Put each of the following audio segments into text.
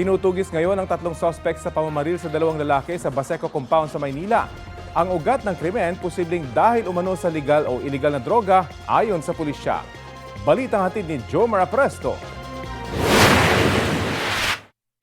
Tinutugis ngayon ang tatlong suspect sa pamamaril sa dalawang lalaki sa Baseco Compound sa Maynila. Ang ugat ng krimen posibleng dahil umano sa legal o illegal na droga ayon sa pulisya. Balitang hatid ni Joe Marapresto.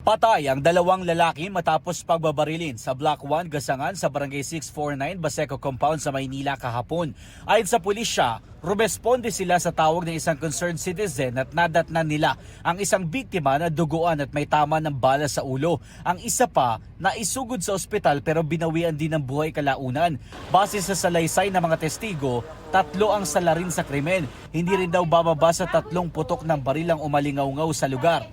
Patay ang dalawang lalaki matapos pagbabarilin sa Block 1 Gasangan sa Barangay 649 Baseco Compound sa Maynila kahapon. Ayon sa pulisya, rumesponde sila sa tawag ng isang concerned citizen at nadatnan nila ang isang biktima na duguan at may tama ng bala sa ulo. Ang isa pa na isugod sa ospital pero binawian din ng buhay kalaunan. Base sa salaysay ng mga testigo, tatlo ang salarin sa krimen. Hindi rin daw bababa sa tatlong putok ng baril ang umalingaw sa lugar.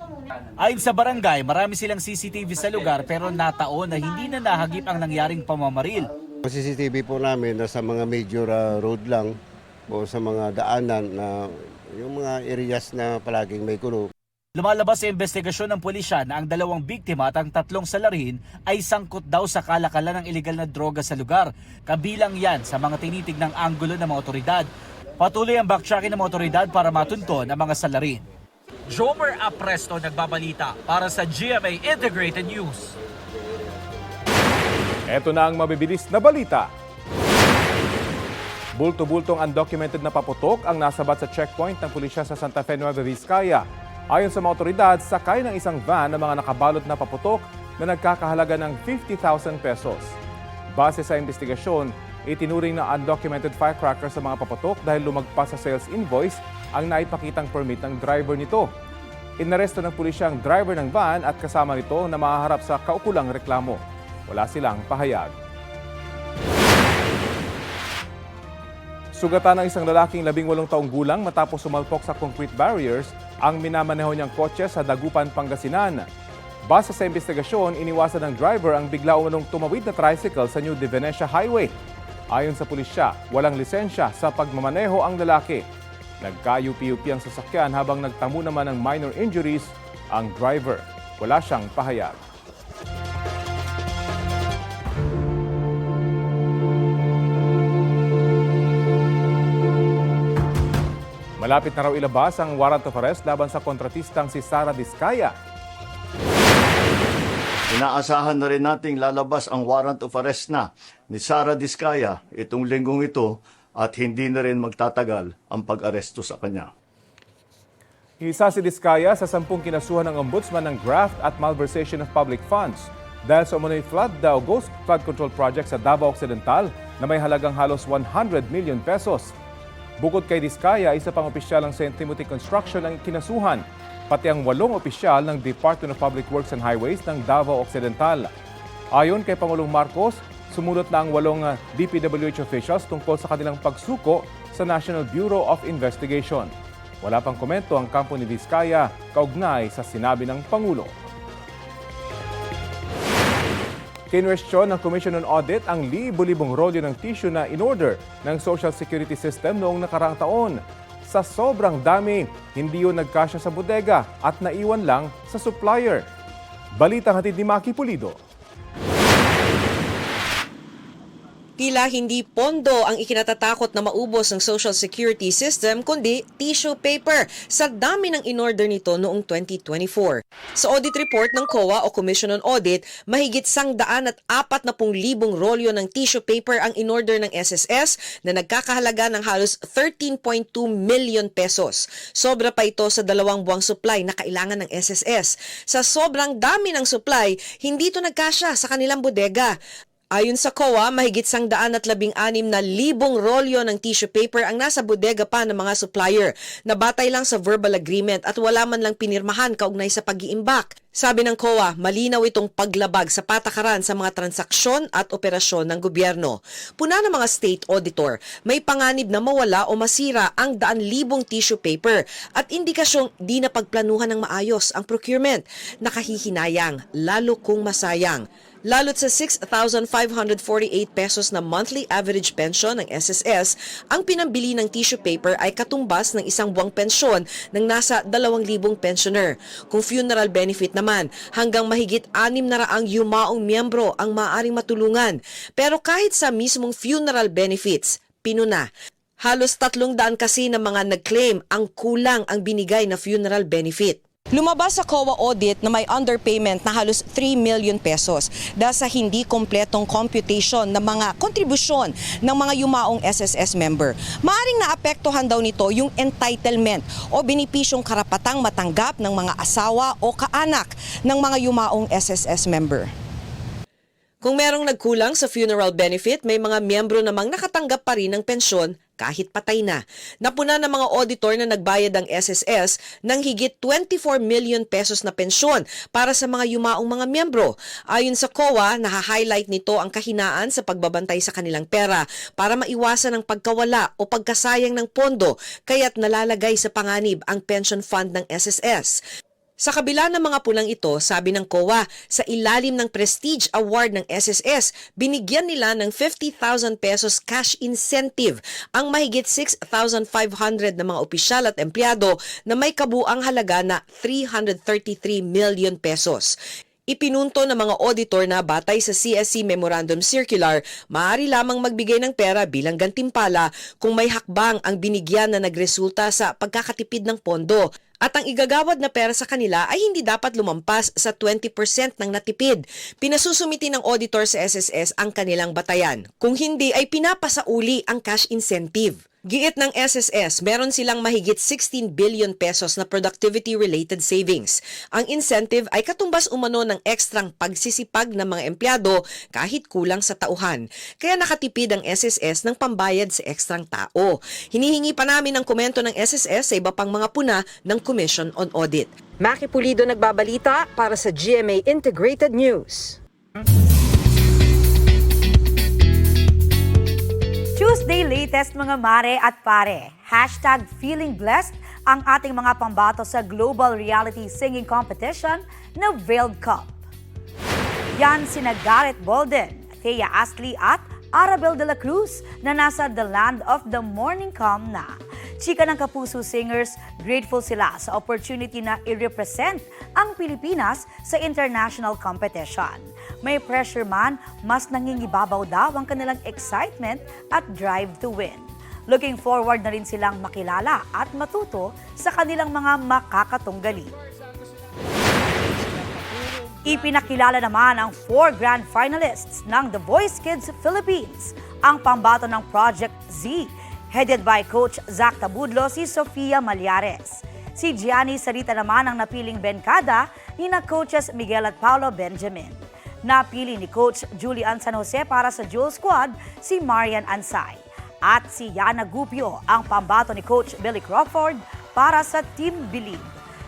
Ayon sa barangay, marami silang CCTV sa lugar pero nataon na hindi na nahagip ang nangyaring pamamaril. CCTV po namin nasa mga major ah, road lang o sa mga daanan na yung mga areas na palaging may kulo. Lumalabas sa investigasyon ng pulisya na ang dalawang biktima at ang tatlong salarin ay sangkot daw sa kalakalan ng ilegal na droga sa lugar. Kabilang yan sa mga tinitignang anggulo ng mga otoridad. Patuloy ang backtracking ng mga otoridad para matunton ang mga salarin. Jomer Apresto nagbabalita para sa GMA Integrated News. Ito na ang mabibilis na balita. Bulto-bultong undocumented na paputok ang nasabat sa checkpoint ng pulisya sa Santa Fe Nueva Vizcaya. Ayon sa mga otoridad, sakay ng isang van ng mga nakabalot na paputok na nagkakahalaga ng 50,000 pesos. Base sa investigasyon, itinuring na undocumented firecracker sa mga paputok dahil lumagpas sa sales invoice ang naipakitang permit ng driver nito. Inaresto ng pulisya ang driver ng van at kasama nito na mahaharap sa kaukulang reklamo. Wala silang pahayag. Sugatan ng isang lalaking labing walong taong gulang matapos sumalpok sa concrete barriers ang minamaneho niyang kotse sa Dagupan, Pangasinan. Base sa investigasyon, iniwasan ng driver ang bigla umanong tumawid na tricycle sa New De Venecia Highway. Ayon sa pulisya, walang lisensya sa pagmamaneho ang lalaki. Nagka-UP-UP ang sasakyan habang nagtamo naman ng minor injuries ang driver. Wala siyang pahayag. Malapit na raw ilabas ang warrant of arrest laban sa kontratistang si Sara Diskaya. Inaasahan na rin nating lalabas ang warrant of arrest na ni Sara Diskaya itong linggong ito at hindi na rin magtatagal ang pag-aresto sa kanya. Isa si Diskaya sa sampung kinasuhan ng ombudsman ng graft at malversation of public funds dahil sa umunoy flood daw ghost flood control project sa Davao Occidental na may halagang halos 100 million pesos. Bukod kay Diskaya, isa pang opisyal ng St. Timothy Construction ang kinasuhan, pati ang walong opisyal ng Department of Public Works and Highways ng Davao Occidental. Ayon kay Pangulong Marcos, sumunod na ang walong ah, DPWH officials tungkol sa kanilang pagsuko sa National Bureau of Investigation. Wala pang komento ang kampo ni Vizcaya kaugnay sa sinabi ng Pangulo. Kinwestiyon ng Commission on Audit ang libo-libong rolyo ng tissue na in-order ng Social Security System noong nakaraang taon. Sa sobrang dami, hindi yun nagkasya sa bodega at naiwan lang sa supplier. Balitang hatid ni Maki Pulido. Tila hindi pondo ang ikinatatakot na maubos ng Social Security System kundi tissue paper sa dami ng in-order nito noong 2024. Sa audit report ng COA o Commission on Audit, mahigit sang daan at apat na pung libong rolyo ng tissue paper ang in-order ng SSS na nagkakahalaga ng halos 13.2 million pesos. Sobra pa ito sa dalawang buwang supply na kailangan ng SSS. Sa sobrang dami ng supply, hindi ito nagkasya sa kanilang bodega. Ayon sa COA, mahigit sang daan at labing anim na libong rolyo ng tissue paper ang nasa bodega pa ng mga supplier na batay lang sa verbal agreement at wala man lang pinirmahan kaugnay sa pag-iimbak. Sabi ng COA, malinaw itong paglabag sa patakaran sa mga transaksyon at operasyon ng gobyerno. Puna ng mga state auditor, may panganib na mawala o masira ang daan libong tissue paper at indikasyong di na pagplanuhan ng maayos ang procurement. Nakahihinayang, lalo kung masayang. Lalo't sa 6,548 pesos na monthly average pension ng SSS, ang pinambili ng tissue paper ay katumbas ng isang buwang pensyon ng nasa 2,000 pensioner. Kung funeral benefit naman, hanggang mahigit 6 na raang yumaong miyembro ang maaring matulungan. Pero kahit sa mismong funeral benefits, pinuna. Halos tatlong daan kasi ng mga nag-claim ang kulang ang binigay na funeral benefit. Lumabas sa COA audit na may underpayment na halos 3 million pesos dahil sa hindi kompletong computation ng mga kontribusyon ng mga yumaong SSS member. Maaring naapektuhan daw nito yung entitlement o binipisyong karapatang matanggap ng mga asawa o kaanak ng mga yumaong SSS member. Kung merong nagkulang sa funeral benefit, may mga miyembro namang nakatanggap pa rin ng pensyon kahit patay na. Napuna ng mga auditor na nagbayad ang SSS ng higit 24 million pesos na pensyon para sa mga yumaong mga miyembro. Ayon sa COA, naha-highlight nito ang kahinaan sa pagbabantay sa kanilang pera para maiwasan ang pagkawala o pagkasayang ng pondo kaya't nalalagay sa panganib ang pension fund ng SSS. Sa kabila ng mga pulang ito, sabi ng COA, sa ilalim ng Prestige Award ng SSS, binigyan nila ng 50,000 pesos cash incentive ang mahigit 6,500 na mga opisyal at empleyado na may kabuang halaga na 333 million pesos. Ipinunto ng mga auditor na batay sa CSC Memorandum Circular, maaari lamang magbigay ng pera bilang gantimpala kung may hakbang ang binigyan na nagresulta sa pagkakatipid ng pondo at ang igagawad na pera sa kanila ay hindi dapat lumampas sa 20% ng natipid. Pinasusumiti ng auditor sa SSS ang kanilang batayan. Kung hindi ay pinapasauli ang cash incentive. Giit ng SSS, meron silang mahigit 16 billion pesos na productivity-related savings. Ang incentive ay katumbas umano ng ekstrang pagsisipag ng mga empleyado kahit kulang sa tauhan. Kaya nakatipid ang SSS ng pambayad sa ekstrang tao. Hinihingi pa namin ng komento ng SSS sa iba pang mga puna ng Commission on Audit. Maki Pulido nagbabalita para sa GMA Integrated News. Latest mga mare at pare. Hashtag feeling blessed ang ating mga pambato sa Global Reality Singing Competition na Veiled Cup. Yan sina Garrett Bolden, Thea Astley at Arabel de la Cruz na nasa The Land of the Morning Come na. Chika ng Kapuso Singers, grateful sila sa opportunity na i-represent ang Pilipinas sa international competition. May pressure man, mas nangingibabaw daw ang kanilang excitement at drive to win. Looking forward na rin silang makilala at matuto sa kanilang mga makakatunggali. Ipinakilala naman ang four grand finalists ng The Voice Kids Philippines, ang pambato ng Project Z, headed by Coach Zach Tabudlo si Sofia Malyares. Si Gianni Sarita naman ang napiling benkada ni na coaches Miguel at Paulo Benjamin. Napili ni Coach Julian San Jose para sa Jewel Squad si Marian Ansay. At si Yana Gupio ang pambato ni Coach Billy Crawford para sa Team Believe.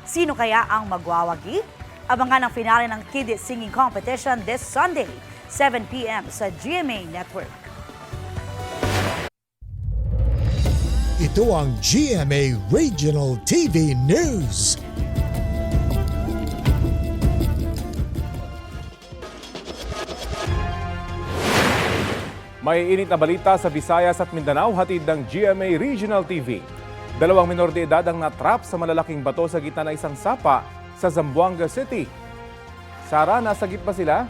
Sino kaya ang magwawagi? Abangan ang finale ng Kid Singing Competition this Sunday, 7pm sa GMA Network. Ito ang GMA Regional TV News. May init na balita sa Visayas at Mindanao hatid ng GMA Regional TV. Dalawang minor de edad ang natrap sa malalaking bato sa gitna ng isang sapa sa Zamboanga City. Sara, nasa gitna sila?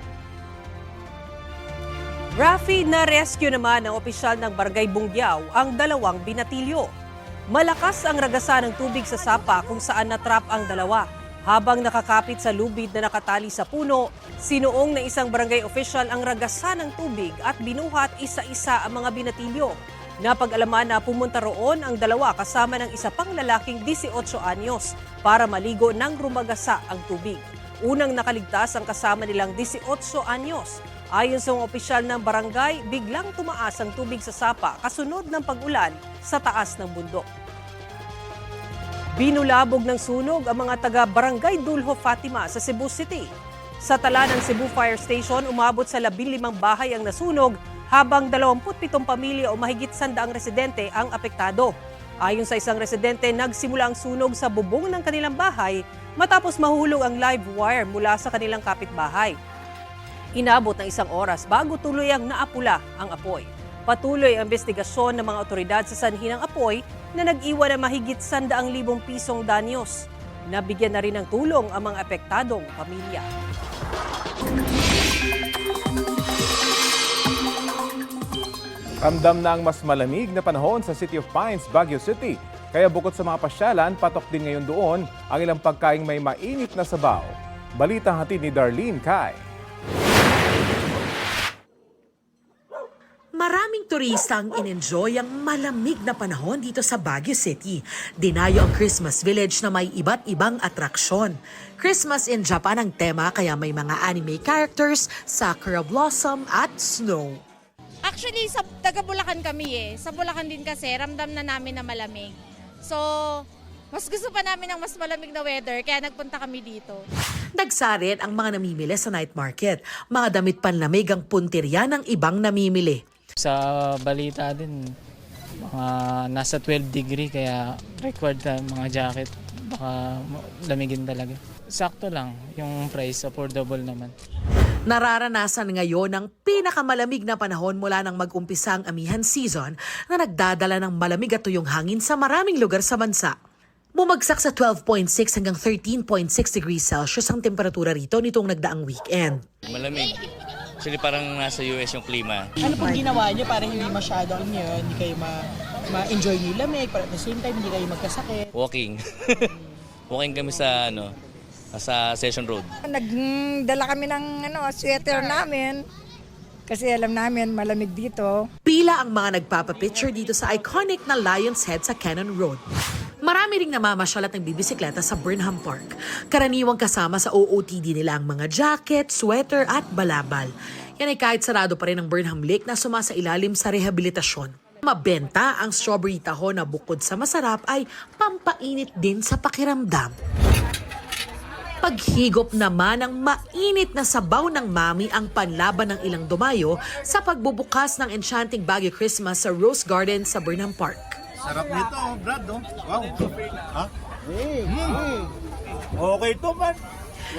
Rafi na rescue naman ng opisyal ng Barangay Bungyaw ang dalawang binatilyo. Malakas ang ragasan ng tubig sa sapa kung saan natrap ang dalawa. Habang nakakapit sa lubid na nakatali sa puno, sinuong ng isang barangay official ang ragasan ng tubig at binuhat isa-isa ang mga binatilyo. Napag-alaman na pumunta roon ang dalawa kasama ng isa pang lalaking 18 anyos para maligo nang rumagasa ang tubig. Unang nakaligtas ang kasama nilang 18 anyos. Ayon sa mga opisyal ng barangay, biglang tumaas ang tubig sa sapa kasunod ng pag-ulan sa taas ng bundok. Binulabog ng sunog ang mga taga Barangay Dulho Fatima sa Cebu City. Sa tala ng Cebu Fire Station, umabot sa 15 bahay ang nasunog habang 27 pamilya o mahigit 100 residente ang apektado. Ayon sa isang residente, nagsimula ang sunog sa bubong ng kanilang bahay matapos mahulog ang live wire mula sa kanilang kapitbahay. Inabot ng isang oras bago tuloy ang naapula ang apoy. Patuloy ang investigasyon ng mga otoridad sa sanhi ng apoy na nag-iwan ng mahigit 100,000 pisong danyos. Nabigyan na rin ng tulong ang mga apektadong pamilya. Ramdam na ang mas malamig na panahon sa City of Pines, Baguio City. Kaya bukod sa mga pasyalan, patok din ngayon doon ang ilang pagkaing may mainit na sabaw. Balitang hatid ni Darlene Kai. Maraming turista ang in-enjoy ang malamig na panahon dito sa Baguio City. Dinayo ang Christmas Village na may iba't ibang atraksyon. Christmas in Japan ang tema kaya may mga anime characters, sakura blossom at snow. Actually, sa taga Bulacan kami eh. Sa Bulacan din kasi, ramdam na namin na malamig. So, mas gusto pa namin ng mas malamig na weather, kaya nagpunta kami dito. Nagsarin ang mga namimili sa night market. Mga damit panlamig ang puntirya ng ibang namimili. Sa balita din, mga nasa 12 degree kaya required ka mga jacket. Baka lamigin talaga. Sakto lang, yung price affordable naman. Nararanasan ngayon ang pinakamalamig na panahon mula nang mag-umpisa ang amihan season na nagdadala ng malamig at tuyong hangin sa maraming lugar sa bansa. Bumagsak sa 12.6 hanggang 13.6 degrees Celsius ang temperatura rito nitong nagdaang weekend. Malamig. Actually parang nasa US yung klima. Ano pong ginawa niyo para hindi masyado ano yun, hindi kayo ma ma-enjoy niyo yung lamig, pero at the same time hindi kayo magkasakit. Walking. Walking kami sa ano, sa Session Road. Nagdala kami ng ano, sweater namin kasi alam namin malamig dito. Pila ang mga nagpapapicture dito sa iconic na Lion's Head sa Cannon Road. Marami ring namamasyal at nagbibisikleta sa Burnham Park. Karaniwang kasama sa OOTD nila ang mga jacket, sweater at balabal. Yan ay kahit sarado pa rin ang Burnham Lake na sumasa ilalim sa rehabilitasyon. Mabenta ang strawberry taho na bukod sa masarap ay pampainit din sa pakiramdam. Paghigop naman ng mainit na sabaw ng mami ang panlaban ng ilang dumayo sa pagbubukas ng Enchanting Baguio Christmas sa Rose Garden sa Burnham Park. Sarap nito, Brad, no? Wow. Ha? Okay to man.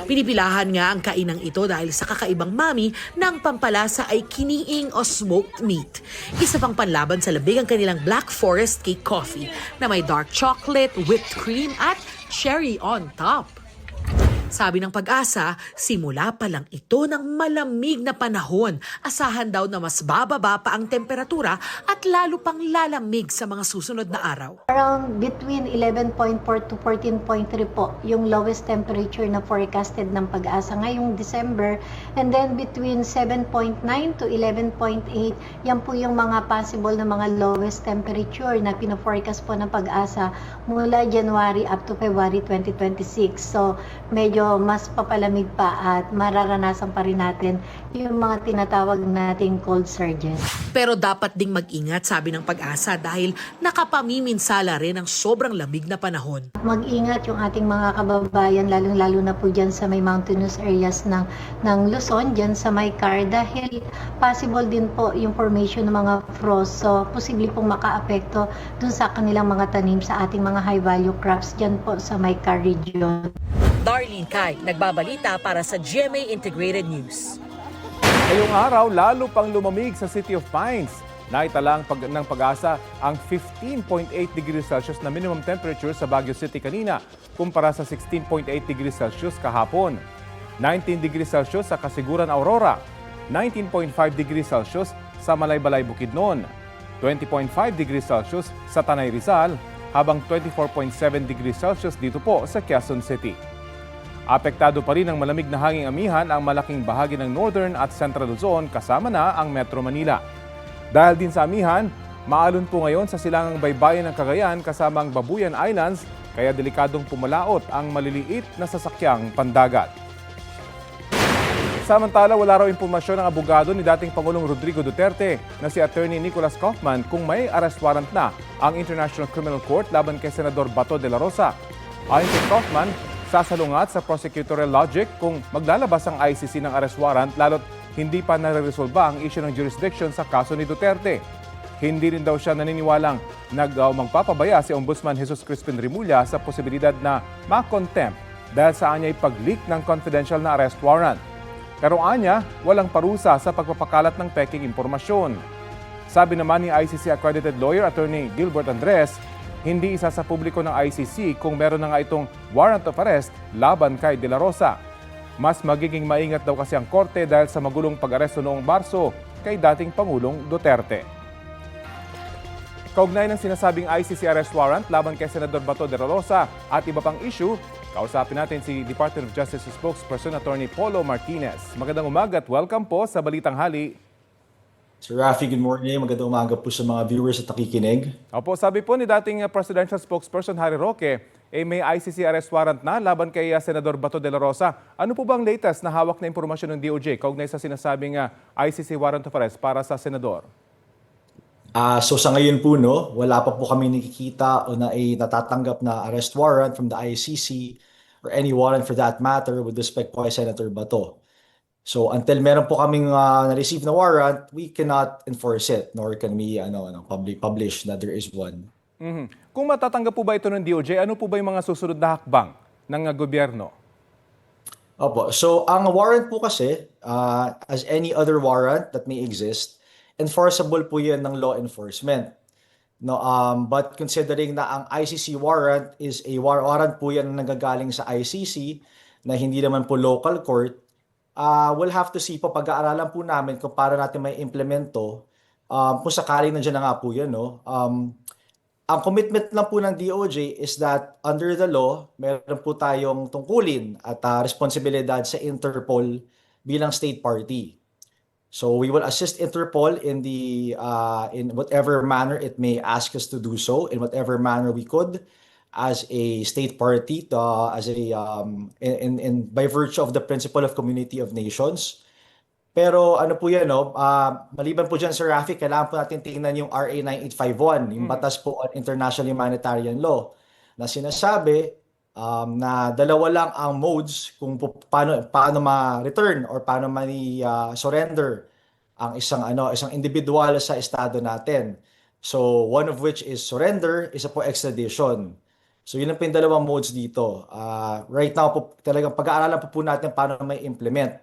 Pinipilahan nga ang kainang ito dahil sa kakaibang mami ng pampalasa ay kiniing o smoked meat. Isa pang panlaban sa labig ang kanilang Black Forest Cake Coffee na may dark chocolate, whipped cream at cherry on top. Sabi ng pag-asa, simula pa lang ito ng malamig na panahon. Asahan daw na mas bababa pa ang temperatura at lalo pang lalamig sa mga susunod na araw. Around between 11.4 to 14.3 po yung lowest temperature na forecasted ng pag-asa ngayong December. And then between 7.9 to 11.8, yan po yung mga possible na mga lowest temperature na pino-forecast po ng pag-asa mula January up to February 2026. So medyo mas papalamig pa at mararanasan pa rin natin yung mga tinatawag nating cold surges. Pero dapat ding mag-ingat, sabi ng pag-asa, dahil nakapamiminsala rin ang sobrang lamig na panahon. Mag-ingat yung ating mga kababayan, lalong-lalo na po dyan sa may mountainous areas ng, ng Luzon, dyan sa may car, dahil possible din po yung formation ng mga frost. So, posible pong makaapekto dun sa kanilang mga tanim sa ating mga high-value crops dyan po sa may car region. Darlene Kai, nagbabalita para sa GMA Integrated News. Ngayong araw, lalo pang lumamig sa City of Pines. Naitala pag, ng pag-asa ang 15.8 degrees Celsius na minimum temperature sa Baguio City kanina kumpara sa 16.8 degrees Celsius kahapon. 19 degrees Celsius sa Kasiguran, Aurora. 19.5 degrees Celsius sa Malaybalay, Bukidnon. 20.5 degrees Celsius sa Tanay Rizal habang 24.7 degrees Celsius dito po sa Quezon City. Apektado pa rin ng malamig na hanging amihan ang malaking bahagi ng Northern at Central Luzon kasama na ang Metro Manila. Dahil din sa amihan, maalon po ngayon sa silangang baybayin ng Cagayan kasama ang Babuyan Islands kaya delikadong pumalaot ang maliliit na sasakyang pandagat. Samantala, wala raw impormasyon ng abogado ni dating Pangulong Rodrigo Duterte na si Attorney Nicholas Kaufman kung may arrest warrant na ang International Criminal Court laban kay Senador Bato de la Rosa. Ayon kay Kaufman, sasalungat sa prosecutorial logic kung maglalabas ang ICC ng arrest warrant lalo't hindi pa nare-resolba ang issue ng jurisdiction sa kaso ni Duterte. Hindi rin daw siya naniniwalang nag uh, magpapabaya si Ombudsman Jesus Crispin Rimulya sa posibilidad na ma-contempt dahil sa anya'y pag-leak ng confidential na arrest warrant. Pero anya, walang parusa sa pagpapakalat ng peking impormasyon. Sabi naman ni ICC accredited lawyer attorney Gilbert Andres, hindi isa sa publiko ng ICC kung meron na nga itong warrant of arrest laban kay De La Rosa. Mas magiging maingat daw kasi ang korte dahil sa magulong pag-aresto noong Marso kay dating Pangulong Duterte. Kaugnay ng sinasabing ICC arrest warrant laban kay Senador Bato de Rosa at iba pang issue, kausapin natin si Department of Justice spokesperson Attorney Polo Martinez. Magandang umaga at welcome po sa Balitang Hali. Sir Rafi, good morning. Magandang umaga po sa mga viewers at nakikinig. Opo, sabi po ni dating uh, presidential spokesperson Harry Roque, eh may ICC arrest warrant na laban kay uh, Senador Bato de la Rosa. Ano po bang latest na hawak na impormasyon ng DOJ kaugnay sa sinasabing uh, ICC warrant of arrest para sa senador? Ah, so sa ngayon po no, wala pa po kami nakikita o na ay natatanggap na arrest warrant from the ICC or any warrant for that matter with respect po kay Senator Bato. So until meron po kaming ah, na-receive na warrant, we cannot enforce it nor can we ano, ano public publish that there is one. Mhm. Kung matatanggap po ba ito ng DOJ, ano po ba yung mga susunod na hakbang ng uh, gobyerno? Opo. So, ang warrant po kasi, uh, as any other warrant that may exist, enforceable po yan ng law enforcement. No, um, but considering na ang ICC warrant is a war warrant po yan na nagagaling sa ICC na hindi naman po local court, uh, we'll have to see po, pag-aaralan po namin kung paano natin may implemento um, kung sakaling nandiyan na nga po yan. No? Um, ang commitment lang po ng DOJ is that under the law, meron po tayong tungkulin at uh, responsibilidad sa Interpol bilang state party. So we will assist Interpol in the uh, in whatever manner it may ask us to do so, in whatever manner we could, as a state party, uh, as a um, in, in, in by virtue of the principle of community of nations. Pero ano po yan, no? ah, maliban po dyan, Sir Rafi, kailangan po natin tingnan yung RA 9851, yung batas po on international humanitarian law, na sinasabi um, na dalawa lang ang modes kung pu- paano, paano ma-return or paano ma-surrender ang isang ano isang individual sa estado natin. So one of which is surrender, isa po extradition. So yun ang po yung dalawang modes dito. Ah, right now po talagang pag-aaralan po po natin paano may implement.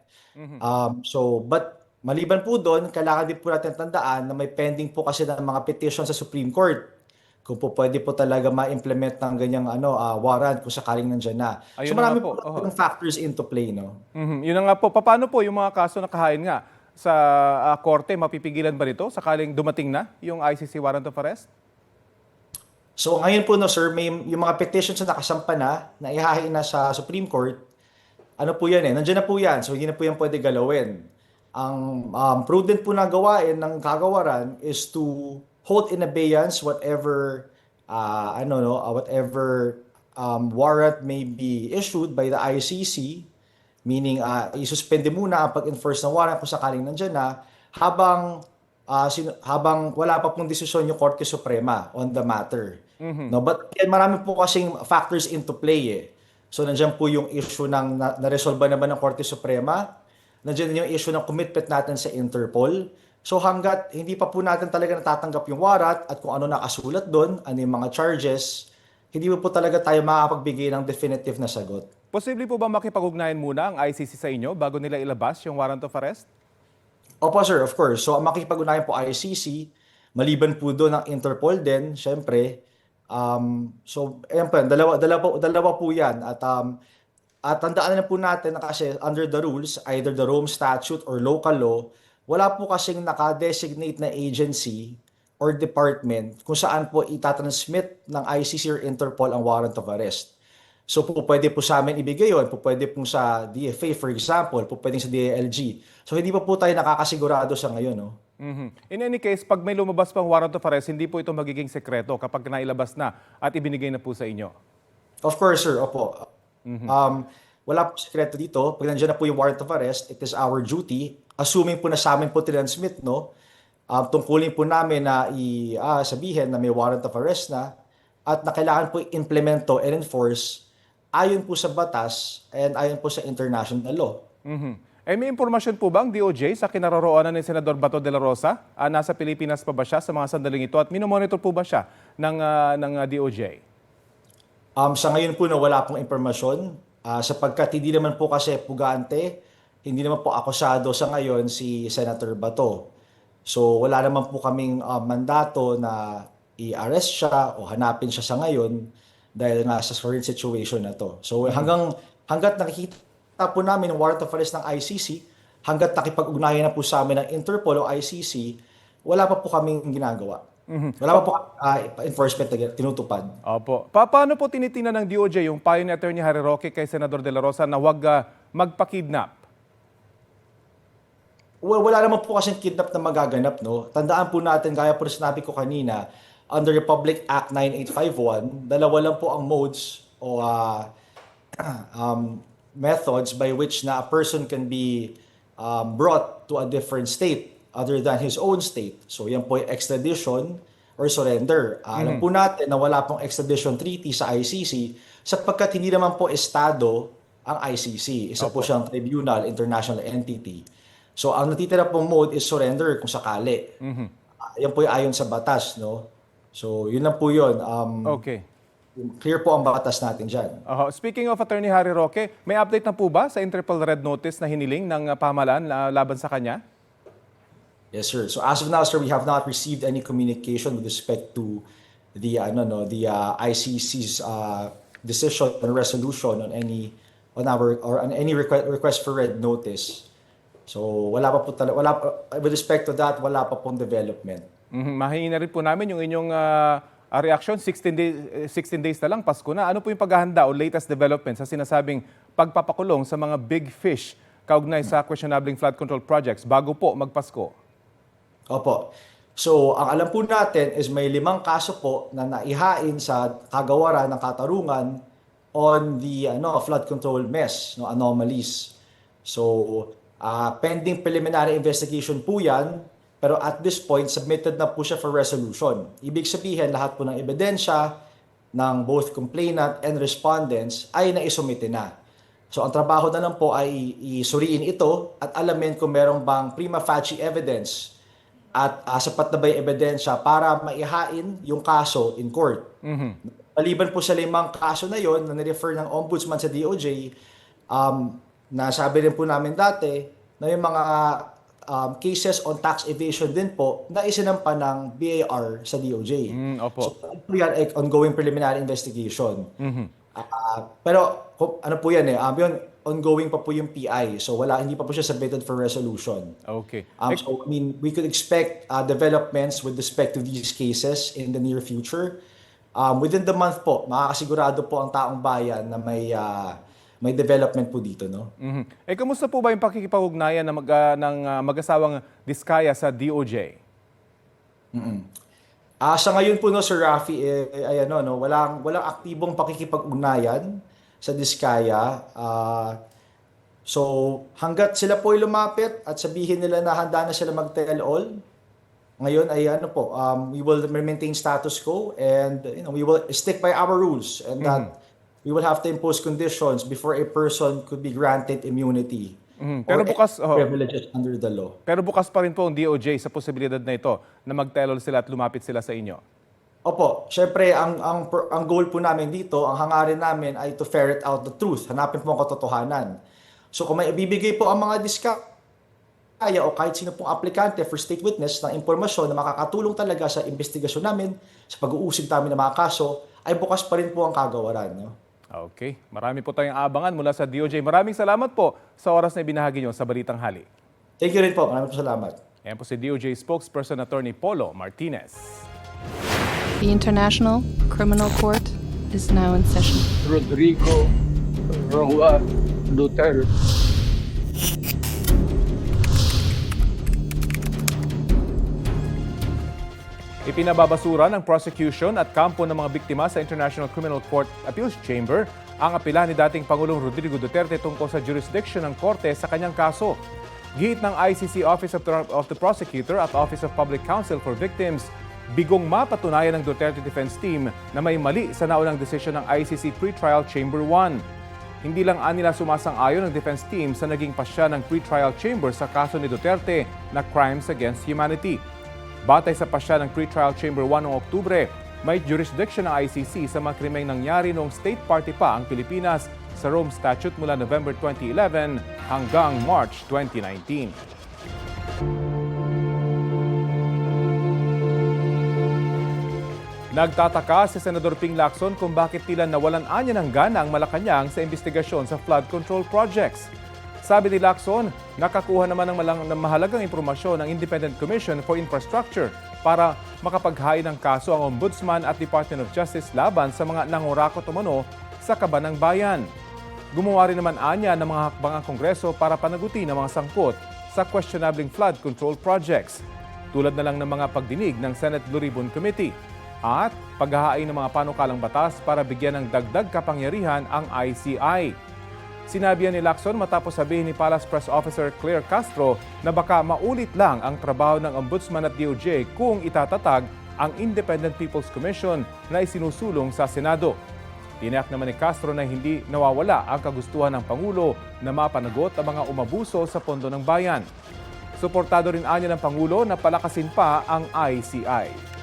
Um, so, but maliban po doon, kailangan din po natin tandaan na may pending po kasi ng mga petition sa Supreme Court kung po pwede po talaga ma-implement ng ganyang ano, ah, warrant kung sakaling nandyan na. Ayun so marami po, po, po factors into play. No? Mhm. Yun nga po. Paano po yung mga kaso na kahain nga sa ah, korte, mapipigilan ba nito sakaling dumating na yung ICC warrant of arrest? So ngayon po no sir, may yung mga petitions na nakasampa na, na ihahain na sa Supreme Court, ano po yan eh, nandiyan na po yan. So hindi na po yan pwede galawin. Ang um, prudent po na gawain ng kagawaran is to hold in abeyance whatever uh, ano no, uh, whatever um, warrant may be issued by the ICC, meaning uh, isuspende muna ang pag-enforce ng warrant kung sakaling nandiyan na habang ah, sino- habang wala pa pong desisyon yung Korte Suprema on the matter. No, but yan, marami po kasing factors into play eh. So nandiyan po yung issue ng na, na-resolve ba naman ng Korte Suprema? Nandiyan din yung issue ng commitment natin sa Interpol. So hanggat hindi pa po natin talaga natatanggap yung warrant at kung ano nakasulat doon, ano yung mga charges, hindi po, po talaga tayo makakapagbigay ng definitive na sagot. Posible po ba makipag-ugnayan muna ang ICC sa inyo bago nila ilabas yung warrant of arrest? Opo sir, of course. So makikipag-unayan po ICC, maliban po doon ang Interpol din, syempre. Um, so ayan po, dalawa, dalawa, dalawa po yan. At, um, at tandaan na po natin na kasi under the rules, either the Rome Statute or local law, wala po kasing naka-designate na agency or department kung saan po itatransmit ng ICC or Interpol ang warrant of arrest. So po pwede po sa amin ibigay yun, po pwede po sa DFA for example, po pwede sa DILG. So hindi pa po tayo nakakasigurado sa ngayon. No? Mhm. In any case, pag may lumabas pang warrant of arrest, hindi po ito magiging sekreto kapag nailabas na at ibinigay na po sa inyo. Of course sir, opo. Um, wala po sekreto dito. Pag nandiyan na po yung warrant of arrest, it is our duty, assuming po na sa amin po transmit, no? Um, tungkulin po namin na i ah, sabihin na may warrant of arrest na at na kailangan po implemento and enforce ayon po sa batas and ayon po sa international law. Mhm. Eh may impormasyon po ba ang DOJ sa kinaroroonan ni Senador Bato de la Rosa? Ah, nasa Pilipinas pa ba siya sa mga sandaling ito at minomonitor po ba siya ng, ah, ng ah, DOJ? Um, sa ngayon po na wala pong impormasyon ah, sapagkat hindi naman po kasi pugante, hindi naman po akusado sa ngayon si Senator Bato. So wala naman po kaming ah, mandato na i-arrest siya o hanapin siya sa ngayon dahil nga sa current situation na to. So hanggang hanggat nakikita po namin ang warrant of arrest ng ICC, hanggat nakipag-ugnayan na po sa amin ng Interpol o ICC, wala pa po kaming ginagawa. Wala pa po ah, enforcement na tinutupad. Opo. Pa paano po tinitingnan ng DOJ yung payo ni Attorney Harry Roque kay Senador De La Rosa na huwag ah, magpa-kidnap? Well, wala naman po kasi kidnap na magaganap, no? Tandaan po natin, gaya po na sinabi ko kanina, under Republic Act 9851, dalawa lang po ang modes o ah, um, methods by which na a person can be um, brought to a different state other than his own state. So yan po yung extradition or surrender. Ah, Alam po natin na wala pong extradition treaty sa ICC sapagkat hindi naman po estado ang ICC. Isa po siyang tribunal, international entity. So ang natitira pong mode is surrender kung sakali. Ah, yan po yung ayon sa batas, no? So yun lang po yun. Um, Okay. Clear po ang batas natin dyan. Aha. Speaking of Attorney Harry Roque, may update na po ba sa Interpol Red Notice na hiniling ng ah, pamahalaan ah, laban sa kanya? Yes, sir. So as of now, sir, we have not received any communication with respect to the ano no the uh, ICC's uh, decision and resolution on any on our or on any request request for red notice. So wala pa po talaga wala pa, with respect to that wala pa pong development. Mhm. Mahingi na rin po namin yung inyong ah, reaction. 16, days, 16 days na lang, Pasko na. Ano po yung paghahanda o latest development sa sinasabing pagpapakulong sa mga big fish kaugnay sa questionabling flood control projects bago po magpasko? Opo. So, ang alam po natin is may limang kaso po na naihain sa kagawaran ng katarungan on the ano, flood control mess, no, anomalies. So, ah, pending preliminary investigation po yan, pero at this point, submitted na po siya for resolution. Ibig sabihin, lahat po ng ebidensya ng both complainant and respondents ay naisumite na. So ang trabaho na lang po ay isuriin ito at alamin kung merong bang prima facie evidence at ah, sapat na ba yung ebidensya para maihain yung kaso in court. Maliban po sa limang kaso na yon na nirefer ng ombudsman sa DOJ, um, nasabi rin po namin dati na yung mga um, cases on tax evasion din po na isinampa ng BAR sa DOJ. Mm, opo. So, ano po yan ay ongoing preliminary investigation. Ah, pero kung- ano po yan eh, um, yun, ongoing pa po yung PI. So wala, hindi pa po siya submitted for resolution. Okay. Um, so, I mean, we could expect uh, developments with respect to these cases in the near future. Um, within the month po, makakasigurado po ang taong bayan na may uh, may development po dito, no? Mhm. Eh, kamusta po ba yung pakikipag-ugnayan ng, mag, ah, ng ah, mag-asawang Diskaya sa DOJ? Ah, sa ngayon po no Sir Rafi eh, eh, ay ano no, walang walang aktibong pakikipag-ugnayan sa Diskaya. Ah, so hangga't sila po ay lumapit at sabihin nila na handa na sila mag-tell all, ngayon ay ano po, um, we will maintain status quo and you know, we will stick by our rules and that we will have to impose conditions before a person could be granted immunity. Mhm. Pero or bukas- oh. privileges under the law. Pero bukas pa rin po ang DOJ sa posibilidad na ito na mag-tell sila at lumapit sila sa inyo. Opo, syempre ang ang ang goal po namin dito, ang hangarin namin ay to ferret out the truth. Hanapin po ang katotohanan. So kung may ibibigay po ang mga diska kaya o kahit sino pong aplikante for state witness ng impormasyon na makakatulong talaga sa investigasyon namin, sa pag-uusig namin ng mga kaso, ay bukas pa rin po ang kagawaran. No? Okay. Marami po tayong abangan mula sa DOJ. Maraming salamat po sa oras na ibinahagi nyo sa Balitang Hali. Thank you rin po. Maraming po salamat. Ayan po si DOJ spokesperson attorney Polo Martinez. The International Criminal Court is now in session. Rodrigo Roa Duterte. Ipinababasura ng prosecution at kampo ng mga biktima sa International Criminal Court Appeals Chamber ang apela ni dating Pangulong Rodrigo Duterte tungkol sa jurisdiction ng korte sa kanyang kaso. Gihit ng ICC Office of the, of the Prosecutor at Office of Public Counsel for Victims, bigong mapatunayan ng Duterte Defense Team na may mali sa naunang desisyon ng ICC Pretrial Chamber 1. Hindi lang anila sumasang-ayon ng defense team sa naging pasya ng pretrial chamber sa kaso ni Duterte na crimes against humanity. Batay sa pasya ng pretrial chamber 1 noong Oktubre, may jurisdiction ng ICC sa mga krimeng nangyari noong state party pa ang Pilipinas sa Rome Statute mula November 2011 hanggang March 2019. Nagtataka si Senador Ping Lacson kung bakit tila nawalan anya ng gana ang Malacanang sa investigasyon sa flood control projects. Sabi ni Lacson, nakakuha naman ng, malang, ng mahalagang impormasyon ng Independent Commission for Infrastructure para makapaghain ng kaso ang Ombudsman at Department of Justice laban sa mga nangurakot umano sa kaban ng bayan. Gumawa rin naman anya ng mga hakbang ang Kongreso para panagutin ang mga sangkot sa questionabling flood control projects, tulad na lang ng mga pagdinig ng Senate Blue Ribbon Committee at paghahain ng mga panukalang batas para bigyan ng dagdag kapangyarihan ang ICI. Sinabi ni Lacson matapos sabihin ni Palace Press Officer Claire Castro na baka maulit lang ang trabaho ng Ombudsman at DOJ kung itatatag ang Independent People's Commission na isinusulong sa Senado. Tiniyak naman ni Castro na hindi nawawala ang kagustuhan ng Pangulo na mapanagot ang mga umabuso sa pondo ng bayan. Suportado rin anya ng Pangulo na palakasin pa ang ICI.